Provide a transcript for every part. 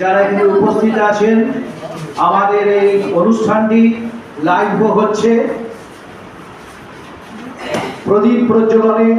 যারা এখানে উপস্থিত আছেন, আমাদের এই অনুষ্ঠানটি লাইভ হচ্ছে। প্রদীপ প্রজ্বলনে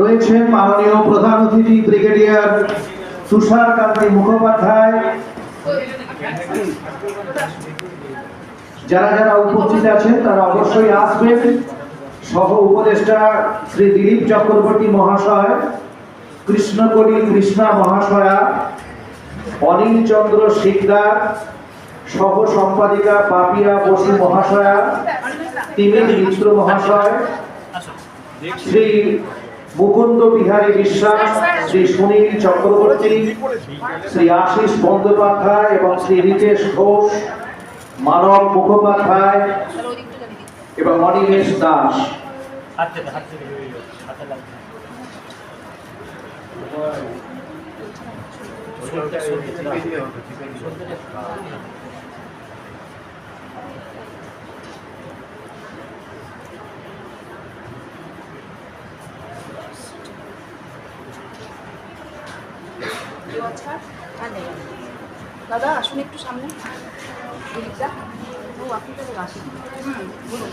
রয়েছেন মাননীয় প্রধান অতিথি ব্রিগেডিয়ার তুষার কান্তি মুখোপাধ্যায়। যারা যারা উপস্থিত আছেন, তারা অবশ্যই আসবেন। সহ উপদেষ্টা শ্রী দিলীপ চক্রবর্তী মহাশয় কৃষ্ণকলি কৃষ্ণা মহাশয়া অনিল চন্দ্র শিকদার, সহ সম্পাদিকা পাপিয়া বসু মহাশয়া তিমিল মিত্র মহাশয়, শ্রী মুকুন্দ বিহারী বিশ্বাস, শ্রী সুনীল চক্রবর্তী, শ্রী আশিস বন্দ্যোপাধ্যায় এবং শ্রী রিতেশ ঘোষ, মানব মুখোপাধ্যায় এবং অনিমেষ দাস। দাদা আসুন একটু সামনে। দিলীপদা ও আপনি তাহলে আসুন। হুম বলুন।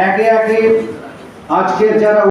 একে একে আজকের যারা